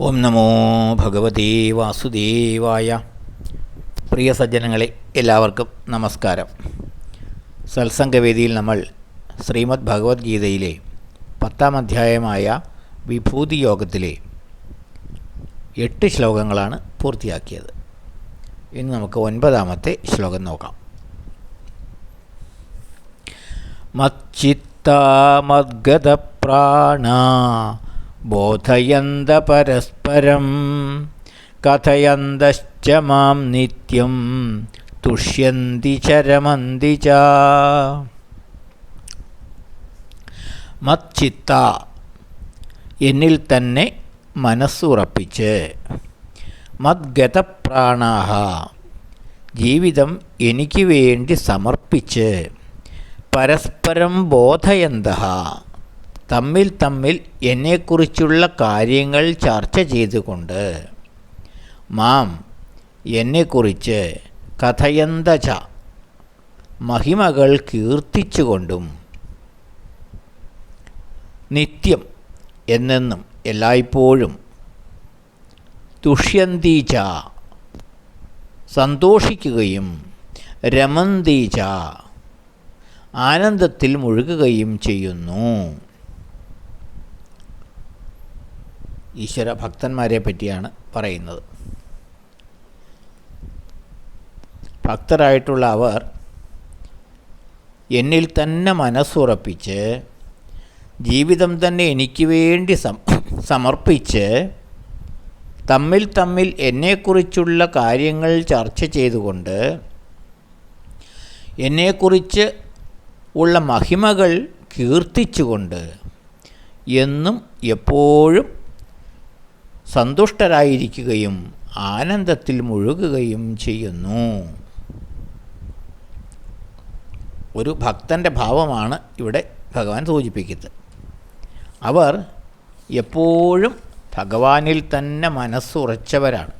ഓം നമോ ഭഗവതേ വാസുദേവായ. പ്രിയ സജ്ജനങ്ങളെ എല്ലാവർക്കും നമസ്കാരം. സത്സംഗവേദിയിൽ നമ്മൾ ശ്രീമദ് ഭഗവത്ഗീതയിലെ പത്താം അധ്യായമായ വിഭൂതി യോഗത്തിലെ എട്ട് ശ്ലോകങ്ങളാണ് പൂർത്തിയാക്കിയത്. ഇന്ന് നമുക്ക് ഒൻപതാമത്തെ ശ്ലോകം നോക്കാം. മച്ചിത്താമദ്ഗതപ്രാണ ബോധയന്ത പരസ്പരം കഥയന്തശ്ച മാം നിത്യം തുഷ്യന്തി ചരമന്തി ച. മച്ചിത്ത എന്നിൽ തന്നെ മനസ്സുറപ്പിച്ച് മദ്ഗതപ്രാണാഹ ജീവിതം എനിക്ക് വേണ്ടി സമർപ്പിച്ച് പരസ്പരം ബോധയന്ത തമ്മിൽ തമ്മിൽ എന്നെക്കുറിച്ചുള്ള കാര്യങ്ങൾ ചർച്ച ചെയ്തുകൊണ്ട് മാം എന്നെക്കുറിച്ച് കഥയന്തച മഹിമകൾ കീർത്തിച്ചുകൊണ്ടും നിത്യം എന്നെന്നും എല്ലായ്പ്പോഴും തുഷ്യന്തീച സന്തോഷിക്കുകയും രമന്തീച ആനന്ദത്തിൽ മുഴുകുകയും ചെയ്യുന്നു. ഈശ്വര ഭക്തന്മാരെ പറ്റിയാണ് പറയുന്നത്. ഭക്തരായിട്ടുള്ള അവർ എന്നിൽ തന്നെ മനസ്സുറപ്പിച്ച് ജീവിതം തന്നെ എനിക്ക് വേണ്ടി സമർപ്പിച്ച് തമ്മിൽ തമ്മിൽ എന്നെക്കുറിച്ചുള്ള കാര്യങ്ങൾ ചർച്ച ചെയ്തുകൊണ്ട് എന്നെക്കുറിച്ച് ഉള്ള മഹിമകൾ കീർത്തിച്ചുകൊണ്ട് എന്നും എപ്പോഴും സന്തുഷ്ടരായിരിക്കുകയും ആനന്ദത്തിൽ മുഴുകുകയും ചെയ്യുന്നു. ഒരു ഭക്തന്റെ ഭാവമാണ് ഇവിടെ ഭഗവാൻ സൂചിപ്പിക്കുന്നത്. അവർ എപ്പോഴും ഭഗവാനിൽ തന്നെ മനസ്സുറച്ചവരാണ്.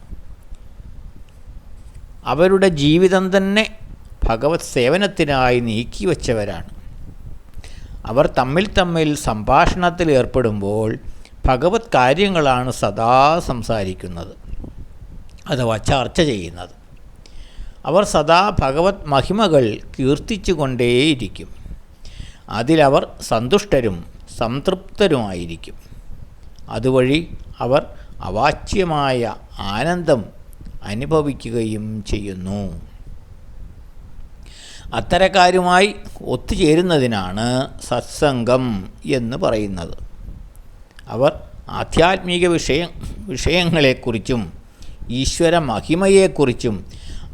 അവരുടെ ജീവിതം തന്നെ ഭഗവത് സേവനത്തിനായി നീക്കിവെച്ചവരാണ് അവർ തമ്മിൽ തമ്മിൽ സംഭാഷണത്തിൽ ഏർപ്പെടുമ്പോൾ ഭഗവത് കാര്യങ്ങളാണ് സദാ സംസാരിക്കുന്നത് അഥവാ ചർച്ച ചെയ്യുന്നത്. അവർ സദാ ഭഗവത് മഹിമകൾ കീർത്തിച്ചു കൊണ്ടേയിരിക്കും അതിലവർ സന്തുഷ്ടരും സംതൃപ്തരുമായിരിക്കും. അതുവഴി അവർ അവാച്യമായ ആനന്ദം അനുഭവിക്കുകയും ചെയ്യുന്നു. അത്തരക്കാരുമായി ഒത്തുചേരുന്നതിനാണ് സത്സംഗം എന്ന് പറയുന്നത്. അവർ ആധ്യാത്മിക വിഷയ വിഷയങ്ങളെക്കുറിച്ചും ഈശ്വര മഹിമയെക്കുറിച്ചും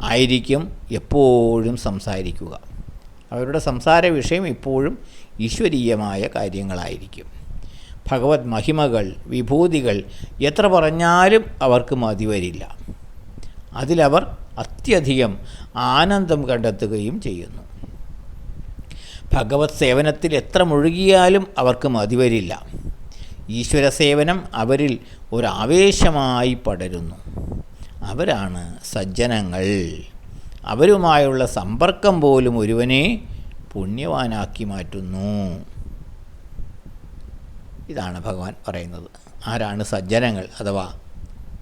ആയിരിക്കും എപ്പോഴും സംസാരിക്കുക. അവരുടെ സംസാര വിഷയം ഇപ്പോഴും ഈശ്വരീയമായ കാര്യങ്ങളായിരിക്കും. ഭഗവത് മഹിമകൾ വിഭൂതികൾ എത്ര പറഞ്ഞാലും അവർക്ക് മതി വരില്ല. അതിലവർ അത്യധികം ആനന്ദം കണ്ടെത്തുകയും ചെയ്യുന്നു. ഭഗവത് സേവനത്തിൽ എത്ര മുഴുകിയാലും അവർക്ക് മതി വരില്ല. ഈശ്വര സേവനം അവരിൽ ഒരാവേശമായി പടരുന്നു. അവരാണ് സജ്ജനങ്ങൾ. അവരുമായുള്ള സമ്പർക്കം പോലും ഒരുവനെ പുണ്യവാനാക്കി മാറ്റുന്നു. ഇതാണ് ഭഗവാൻ പറയുന്നത്. ആരാണ് സജ്ജനങ്ങൾ അഥവാ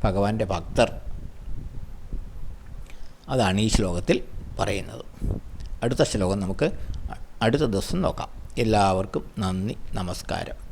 ഭഗവാന്റെ ഭക്തർ? അതാണ് ഈ ശ്ലോകത്തിൽ പറയുന്നത്. അടുത്ത ശ്ലോകം നമുക്ക് അടുത്ത ദിവസം നോക്കാം. എല്ലാവർക്കും നന്ദി നമസ്കാരം.